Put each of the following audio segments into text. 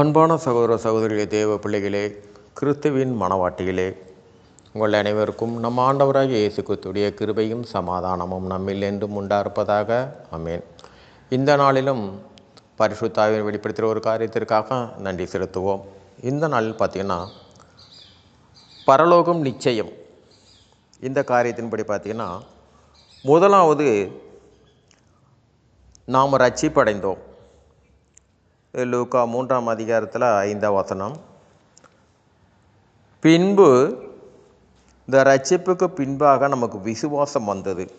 அன்பான சகோதர சகோதரிகளே தேவ பிள்ளைகளே கிறிஸ்துவின் மனவாட்டிகளே உங்கள் அனைவருக்கும் நம் ஆண்டவராக இயேசு கிறிஸ்துடைய கிருபையும் சமாதானமும் நம்மில் என்றும் உண்டாயிருப்பதாக அமேன் இந்த நாளிலும் பரிசுத்தாவின் வெளிப்படுத்துகிற ஒரு காரியத்திற்காக நன்றி செலுத்துவோம். இந்த நாளில் பார்த்திங்கன்னா பரலோகம் நிச்சயம். இந்த காரியத்தின்படி பார்த்திங்கன்னா முதலாவது நாம் ரட்சிப்படைந்தோம். லூக்கா மூன்றாம் அதிகாரத்தில் ஐந்தாம் வசனம். பின்பு இந்த ரட்சிப்புக்கு பின்பாக நமக்கு விசுவாசம் வந்தது.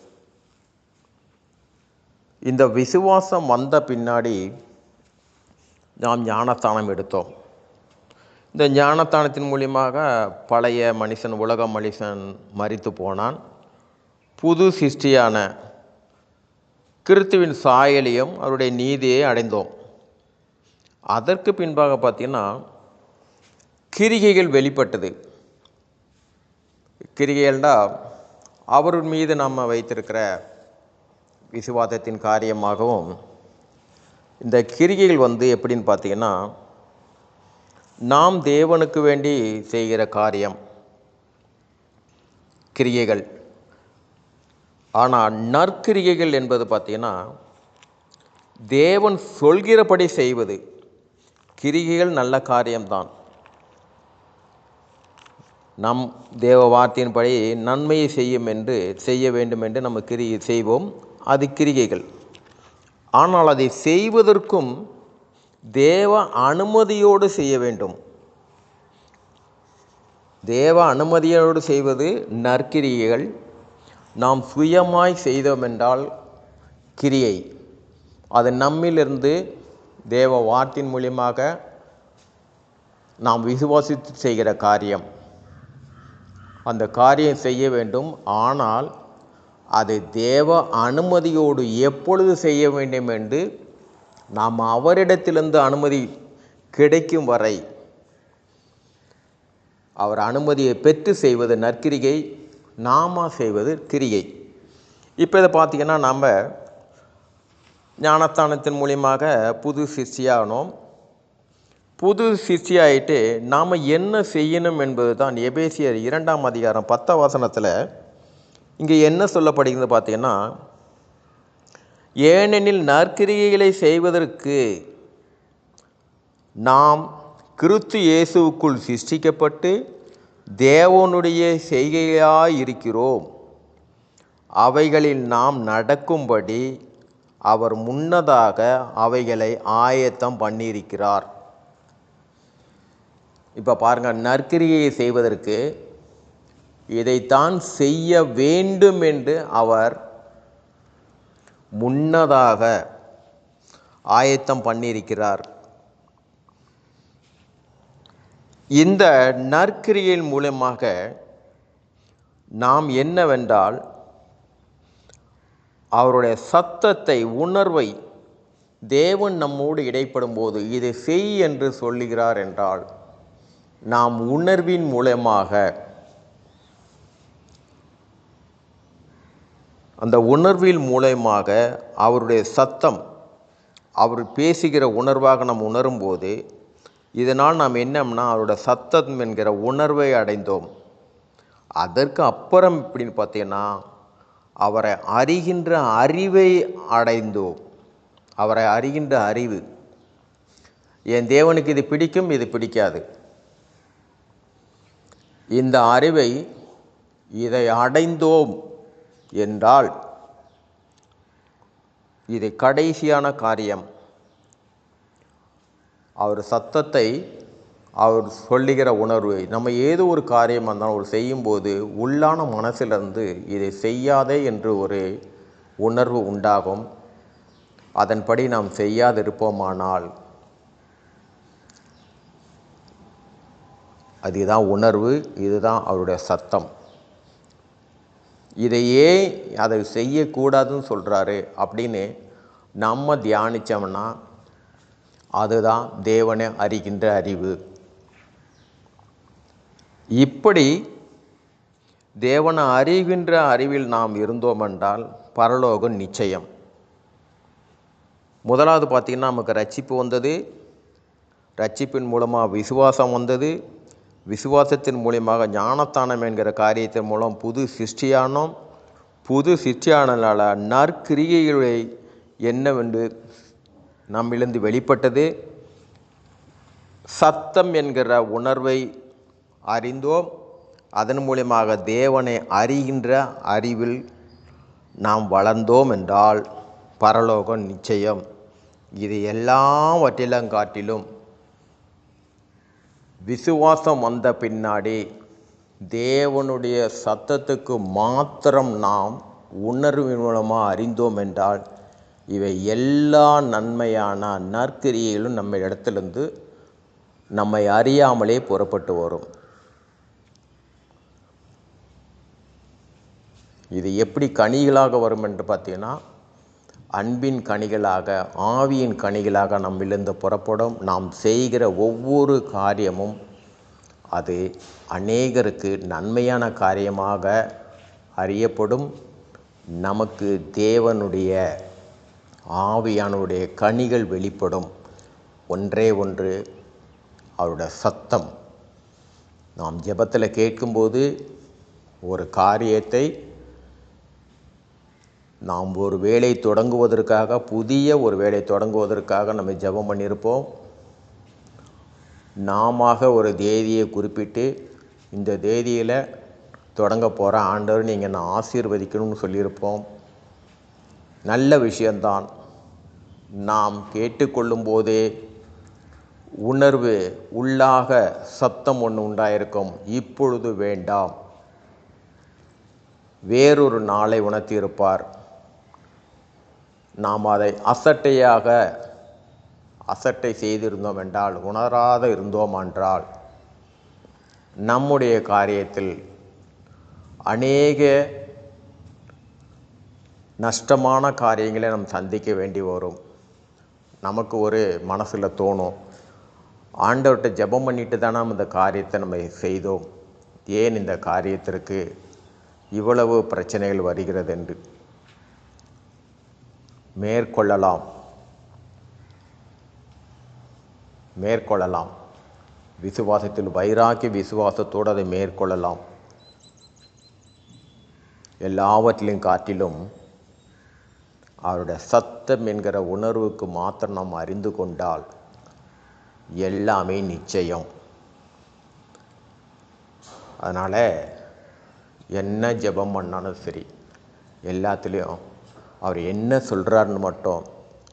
இந்த விசுவாசம் வந்த பின்னாடி நாம் ஞானஸ்தானம் எடுத்தோம். இந்த ஞானஸ்தானத்தின் மூலியமாக பழைய மனுஷன் உலக மனுஷன் மறித்து போனான். புது சிருஷ்டியான கிறிஸ்துவின் சாயலையும் அவருடைய நீதியை அடைந்தோம். அதற்கு பின்பாக பார்த்தீங்கன்னா கிரிகைகள் வெளிப்பட்டது. கிரிகைகள்னா அவர் மீது நம்ம வைத்திருக்கிற விசுவாசத்தின் காரியமாகவும் இந்த கிரிகைகள் வந்து எப்படின்னு பார்த்தீங்கன்னா நாம் தேவனுக்கு வேண்டி செய்கிற காரியம். கிரியைகள் ஆனால் நற்கிரிகைகள் என்பது பார்த்தீங்கன்னா தேவன் சொல்கிறபடி செய்வது. கிரிகைகள் நல்ல காரியம்தான். நம் தேவ வார்த்தையின்படி நன்மையை செய்யும் என்று செய்ய வேண்டும் என்று நம்ம கிரி செய்வோம். அது கிரிகைகள். ஆனால் அதை செய்வதற்கும் தேவ அனுமதியோடு செய்ய வேண்டும். தேவ அனுமதியோடு செய்வது நற்கிரிகைகள் நாம் சுயமாய் செய்தோம் என்றால் கிரியை. அது நம்மிலிருந்து தேவ வார்த்தையின் மூலியமாக நாம் விசுவாசித்து செய்கிற காரியம். அந்த காரியம் செய்ய வேண்டும். ஆனால் அதை தேவ அனுமதியோடு எப்பொழுது செய்ய வேண்டும் என்று நாம் அவரிடத்திலிருந்து அனுமதி கிடைக்கும் வரை அவர் அனுமதியை பெற்று செய்வது நற்கிரிகை நாம செய்வது கிரிகை இப்போ இதை பார்த்திங்கன்னா நம்ம ஞானஸ்தானத்தின் மூலியமாக புது சிஷ்டியானோம் புது சிஷ்டியாயிட்டு நாம் என்ன செய்யணும் என்பது தான் எபேசியர் இரண்டாம் அதிகாரம் பத்த வசனத்தில் இங்கே என்ன சொல்லப்படுகிறது பார்த்தீங்கன்னா ஏனெனில் நற்கிரிகைகளை செய்வதற்கு நாம் கிறிஸ்து இயேசுவுக்குள் சிருஷ்டிக்கப்பட்டு தேவனுடைய செய்கையாய் இருக்கிறோம் அவைகளில் நாம் நடக்கும்படி அவர் முன்னதாக அவைகளை ஆயத்தம் பண்ணியிருக்கிறார். இப்போ பாருங்கள் நற்கிரியை செய்வதற்கு இதைத்தான் செய்ய வேண்டும் என்று அவர் முன்னதாக ஆயத்தம் பண்ணியிருக்கிறார். இந்த நற்கிரியின் மூலமாக நாம் என்னவென்றால் அவருடைய சத்தத்தை உணர்வை தேவன் நம்மோடு இடைப்படும் போது இதை செய் என்று சொல்லுகிறார் என்றால் நாம் உணர்வின் மூலமாக அந்த உணர்வின் மூலயமாக அவருடைய சத்தம் அவர் பேசுகிற உணர்வாக நாம் உணரும்போது இதனால் நாம் என்னம்னா அவரோட சத்தம் என்கிற உணர்வை அடைந்தோம். அதற்கு அப்புறம் இப்படின்னு பார்த்தீங்கன்னா அவரை அறிகின்ற அறிவை அடைந்தோம் அவரை அறிகின்ற அறிவு. என் தேவனுக்கு இது பிடிக்கும் இது பிடிக்காது. இந்த அறிவை இதை அடைந்தோம் என்றால் இது கடைசியான காரியம். அவர் சத்தத்தை அவர் சொல்லுகிற உணர்வு நம்ம ஏதோ ஒரு காரியம் இருந்தாலும் ஒரு செய்யும்போது உள்ளான மனசிலிருந்து இதை செய்யாதே என்று ஒரு உணர்வு உண்டாகும். அதன்படி நாம் செய்யாதிருப்போமானால் அதுதான் உணர்வு இதுதான் அவருடைய சத்தம். இதையே அதை செய்யக்கூடாதுன்னு சொல்கிறாரு அப்படின்னு நம்ம தியானித்தோம்னா அதுதான் தேவனை அறிகின்ற அறிவு. இப்படி தேவனை அறிகின்ற அறிவில் நாம் இருந்தோம் என்றால் பரலோகம் நிச்சயம். முதலாவது பார்த்திங்கன்னா நமக்கு ரட்சிப்பு வந்தது. ரட்சிப்பின் மூலமாக விசுவாசம் வந்தது. விசுவாசத்தின் மூலியமாக ஞானத்தானம் என்கிற காரியத்தின் மூலம் புது சிருஷ்டியானோம். புது சிருஷ்டியானதால் நற்கிரியைகளை என்னவென்று நம்மிலிருந்து வெளிப்பட்டது. சத்தம் என்கிற உணர்வை அறிந்தோம். அதன் மூலியமாக தேவனை அறிகின்ற அறிவில் நாம் வளர்ந்தோம் என்றால் பரலோகம் நிச்சயம். இது எல்லாவற்றிலும் காட்டிலும் விசுவாசம் வந்த பின்னாடி தேவனுடைய சத்தத்துக்கு மாத்திரம் நாம் உணர்வின் மூலமாக அறிந்தோம் என்றால் இவை எல்லா நன்மையான நற்கிரியைகளும் நம்ம இடத்துலேருந்து நம்மை அறியாமலே புறப்பட்டு வரும். இது எப்படி கனிகளாக வரும் என்று பார்த்தீங்கன்னா அன்பின் கனிகளாக ஆவியின் கனிகளாக நம்மிலிருந்து புறப்படும் நாம் செய்கிற ஒவ்வொரு காரியமும் அது அநேகருக்கு நன்மையான காரியமாக அறியப்படும். நமக்கு தேவனுடைய ஆவியானுடைய கனிகள் வெளிப்படும். ஒன்றே ஒன்று அவருடைய சத்தம். நாம் ஜெபத்தில் கேட்கும்போது ஒரு காரியத்தை நாம் ஒரு வேலை தொடங்குவதற்காக புதிய ஒரு வேலை தொடங்குவதற்காக நம்ம ஜெபம் பண்ணியிருப்போம். நாம ஒரு தேதியை குறிப்பிட்டு இந்த தேதியில் தொடங்க போகிற ஆண்டவர் நீங்கள் நான் ஆசீர்வதிக்கணும்னு சொல்லியிருப்போம். நல்ல விஷயந்தான் நாம் கேட்டுக்கொள்ளும் போதே உணர்வு உள்ளாக சத்தம் ஒன்று உண்டாயிருக்கும். இப்பொழுது வேண்டாம். வேறொரு நாளை உணர்த்தியிருப்பார். நாம் அதை அசட்டையாக அசட்டை செய்திருந்தோம் என்றால் உணராத இருந்தோம் என்றால் நம்முடைய காரியத்தில் அநேக நஷ்டமான காரியங்களை நாம் சந்திக்க வேண்டி வரும். நமக்கு ஒரு மனசில் தோணும் ஆண்டவர்கிட்ட ஜெபம் பண்ணிட்டு தான் நாம் இந்த காரியத்தை நம்ம செய்தோம். ஏன் இந்த காரியத்திற்கு இவ்வளவு பிரச்சனைகள் வருகிறது என்று. மேற்கொள்ளலாம். மேற்கொள்ளலாம். விசுவாசத்தில் வைராக்கிய விசுவாசத்தோடு அதை மேற்கொள்ளலாம். எல்லாவற்றிலும் காட்டிலும் அவருடைய சத்தம் என்கிற உணர்வுக்கு மாத்திரம் நாம் அறிந்து கொண்டால் எல்லாமே நிச்சயம். அதனால் என்ன ஜெபம் பண்ணாலும் சரி எல்லாத்துலேயும் அவர் என்ன சொல்கிறாருன்னு மட்டும்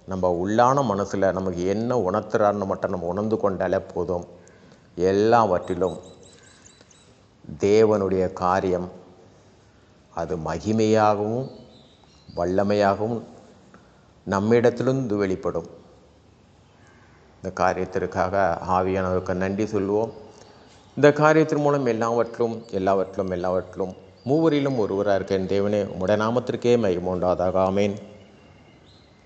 நம்ம உள்ளான மனசில் நமக்கு என்ன உணர்த்துறாருன்னு மட்டும் நம்ம உணர்ந்து கொண்டாலே போதும். எல்லாவற்றிலும் தேவனுடைய காரியம் அது மகிமையாகவும் வல்லமையாகவும் நம்மிடத்திலிருந்து வெளிப்படும். இந்த காரியத்திற்காக ஆவியானவருக்கு நன்றி சொல்லுவோம். இந்த காரியத்தின் மூலம் எல்லாவற்றிலும் எல்லாவற்றிலும் எல்லாவற்றிலும் மூவரிலும் ஒருவராக இருக்க என் தேவனே உம்முடைய நாமத்திற்கே மகிமுண்டாதாக ஆமேன்.